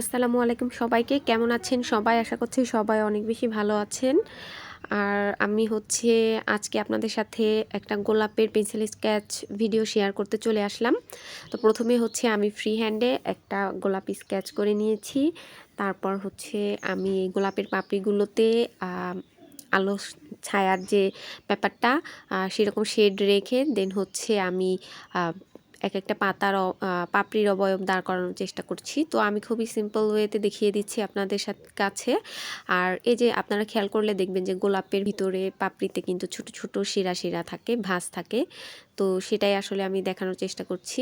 আসসালামু আলাইকুম সবাইকে। কেমন আছেন সবাই? আশা করছি সবাই অনেক বেশি ভালো আছেন। আর আমি হচ্ছে আজকে আপনাদের সাথে একটা গোলাপের পেন্সিল স্কেচ ভিডিও শেয়ার করতে চলে আসলাম। তো প্রথমে হচ্ছে আমি ফ্রি হ্যান্ডে একটা গোলাপ স্কেচ করে নিয়েছি। তারপর হচ্ছে আমি গোলাপের পাপড়িগুলোতে আলো ছায়ার যে ব্যাপারটা সেরকম শেড রেখে দেন হচ্ছে আমি এক একটা পাতার পাপড়ির অবয়ব দাঁড় করানোর চেষ্টা করছি। তো আমি খুবই সিম্পল ওয়েতে দেখিয়ে দিচ্ছি আপনাদের সাথে কাছে। আর এই যে আপনারা খেয়াল করলে দেখবেন যে গোলাপের ভিতরে পাপড়িতে কিন্তু ছোট ছোট শিরা শিরা থাকে, ভাঁজ থাকে। তো সেটাই আসলে আমি দেখানোর চেষ্টা করছি।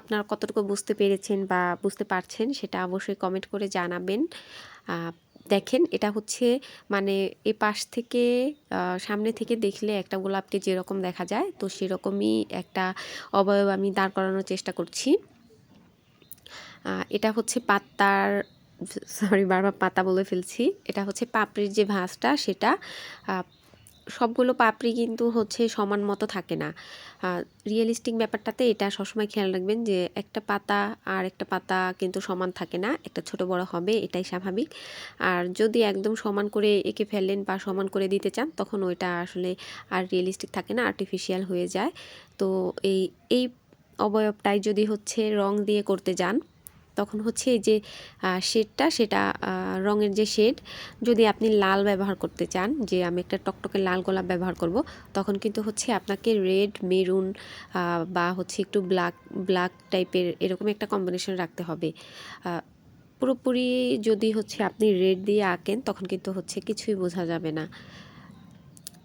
আপনারা কতটুকু বুঝতে পেরেছেন বা বুঝতে পারছেন সেটা অবশ্যই কমেন্ট করে জানাবেন। দেখেন, এটা হচ্ছে মানে এ পাশ থেকে সামনে থেকে দেখলে একটা গোলাপকে যেরকম দেখা যায়, তো সেরকমই একটা অবয়ব আমি দাঁড় করানোর চেষ্টা করছি। এটা হচ্ছে পাত্তার সরি, বারবার পাতা বলে ফেলছি। এটা হচ্ছে পাপড়ির যে ভাঁজটা, সেটা সবগুলো পাপড়ি কিন্তু হচ্ছে সমান মতো থাকে না। রিয়েলিস্টিক ব্যাপারটাতে এটা সবসময় খেয়াল রাখবেন যে একটা পাতা আর একটা পাতা কিন্তু সমান থাকে না, একটা ছোট বড় হবে, এটাই স্বাভাবিক। আর যদি একদম সমান করে এঁকে ফেলেন বা সমান করে দিতে চান, তখন ওইটা আসলে আর রিয়েলিস্টিক থাকে না আর্টিফিশিয়াল হয়ে যায়। তো এই এই অবয়বটাই যদি হচ্ছে রং দিয়ে করতে যান তখন হচ্ছে এই যে শেডটা, সেটা রঙের যে শেড, যদি আপনি লাল ব্যবহার করতে চান, যে আমি একটা টকটকে লাল গোলাপ ব্যবহার করব, তখন কিন্তু হচ্ছে আপনাকে রেড, মেরুন বা হচ্ছে একটু ব্ল্যাক ব্ল্যাক টাইপের এরকম একটা কম্বিনেশন রাখতে হবে। পুরোপুরি যদি হচ্ছে আপনি রেড দিয়ে আঁকেন, তখন কিন্তু হচ্ছে কিছুই বোঝা যাবে না।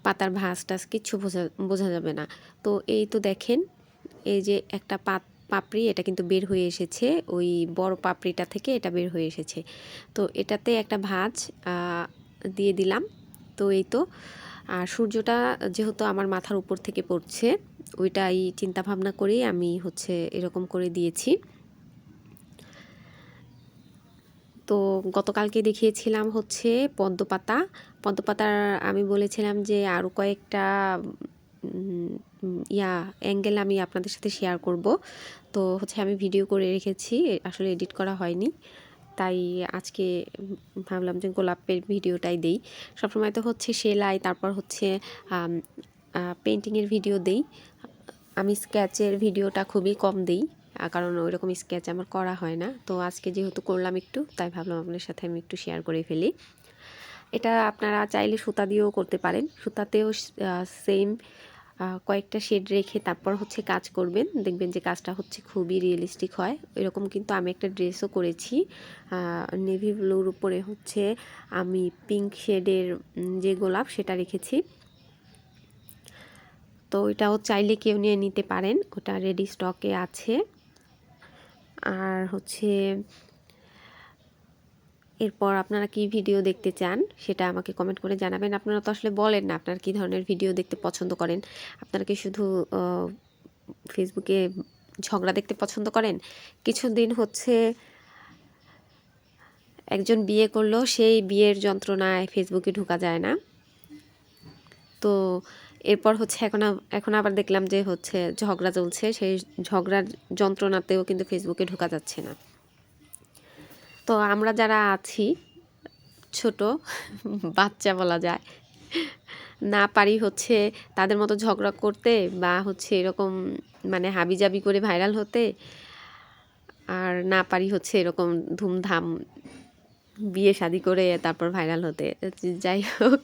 পাতার ভাস টাস কিচ্ছু বোঝা বোঝা যাবে না। তো এই তো দেখেন, এই যে একটা পাত পাপড়ি, এটা কিন্তু বের হয়ে এসেছে। ওই বড় পাপড়িটা থেকে এটা বের হয়ে এসেছে। তো এটাতে একটা ভাঁজ দিয়ে দিলাম। তো এই তো। আর সূর্যটা যেহেতু আমার মাথার উপর থেকে পড়ছে, ওইটাই চিন্তা ভাবনা করেই আমি হচ্ছে এরকম করে দিয়েছি। তো গতকালকে দেখিয়েছিলাম হচ্ছে পদ্মপাতা। পদ্মপাতার আমি বলেছিলাম যে আরও কয়েকটা ইয়া, অ্যাঙ্গেল আমি আপনাদের সাথে শেয়ার করব। তো হচ্ছে আমি ভিডিও করে রেখেছি, আসলে এডিট করা হয়নি। তাই আজকে ভাবলাম যে গোলাপের ভিডিওটাই দেই। সবসময় তো হচ্ছে সেলাই, তারপর হচ্ছে পেন্টিংয়ের ভিডিও দেই। আমি স্কেচের ভিডিওটা খুবই কম দেই কারণ ওই রকম স্কেচ আমার করা হয় না। তো আজকে যেহেতু করলাম একটু, তাই ভাবলাম আপনার সাথে আমি একটু শেয়ার করে ফেলি। এটা আপনারা চাইলে সুতা দিয়েও করতে পারেন। সুতাতেও সেম কয়েকটা শেড রেখে তারপর হচ্ছে কাজ করবেন। দেখবেন যে কাজটা হচ্ছে খুবই রিয়েলিস্টিক হয়। এরকম কিন্তু আমি একটা ড্রেসও করেছি। নেভি ব্লুর উপরে হচ্ছে আমি পিঙ্ক শেডের যে গোলাপ সেটা রেখেছি। তো ওইটাও চাইলে কেউ নিয়ে নিতে পারেন। ওটা রেডি স্টকে আছে। আর হচ্ছে এরপর আপনারা কি ভিডিও দেখতে চান, সেটা আমাকে কমেন্ট করে জানাবেন। আপনারা তো আসলে বলেন না আপনারা কী ধরনের ভিডিও দেখতে পছন্দ করেন। আপনারা কি শুধু ফেসবুকে ঝগড়া দেখতে পছন্দ করেন? কিছুদিন হচ্ছে একজন বিয়ে করল, সেই বিয়ের যন্ত্রণায় ফেসবুকে ঢোকা যায় না। তো এরপর হচ্ছে এখন এখন আবার দেখলাম যে হচ্ছে ঝগড়া চলছে, সেই ঝগড়ার যন্ত্রণাতেও কিন্তু ফেসবুকে ঢোকা যাচ্ছে না। তো আমরা যারা আছি, ছোট, বাচ্চা বলা যায়, না পারি হচ্ছে তাদের মতো ঝগড়া করতে বা হচ্ছে এরকম মানে হাবিজাবি করে ভাইরাল হতে, আর না পারি হচ্ছে এরকম ধুমধাম বিয়ে শাদি করে তারপর ভাইরাল হতে। যাই হোক।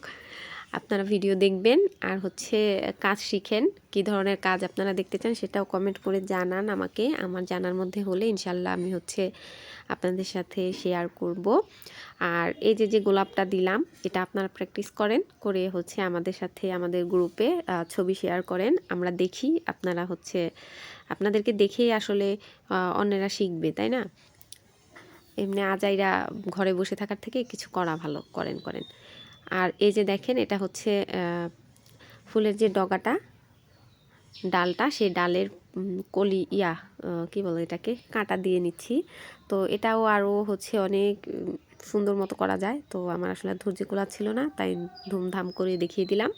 আপনারা ভিডিও দেখবেন আর হচ্ছে কাজ শিখেন। কি ধরনের কাজ আপনারা দেখতে চান সেটাও কমেন্ট করে জানান আমাকে। আমার জানার মধ্যে হলে ইনশাল্লাহ আমি হচ্ছে আপনাদের সাথে শেয়ার করব। আর এই যে যে গোলাপটা দিলাম, এটা আপনারা প্র্যাকটিস করেন করে হচ্ছে আমাদের সাথে, আমাদের গ্রুপে ছবি শেয়ার করেন। আমরা দেখি আপনারা হচ্ছে, আপনাদেরকে দেখেই আসলে অন্যেরা শিখবে, তাই না? এমনি আজাইরা ঘরে বসে থাকার থেকে কিছু করা ভালো, করেন করেন। আর এই যে দেখেন, এটা হচ্ছে ফুলের যে ডগাটা, ডালটা, সেই ডালের কলি, ইয়া কি বলে এটাকে, কাঁটা দিয়ে নিচ্ছি। তো এটাও আরও হচ্ছে অনেক সুন্দর মতো করা যায়। তো আমার আসলে ধৈর্য কোলা ছিল না, তাই ধুমধাম করে দেখিয়ে দিলাম।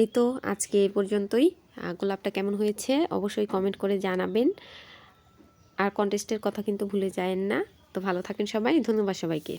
এই তো আজকে এ পর্যন্তই। গোলাপটা কেমন হয়েছে অবশ্যই কমেন্ট করে জানাবেন। আর কন্টেস্টের কথা কিন্তু ভুলে যায়েন না। তো তো ভালো থাকেন সবাই, ধন্যবাদ সবাইকে।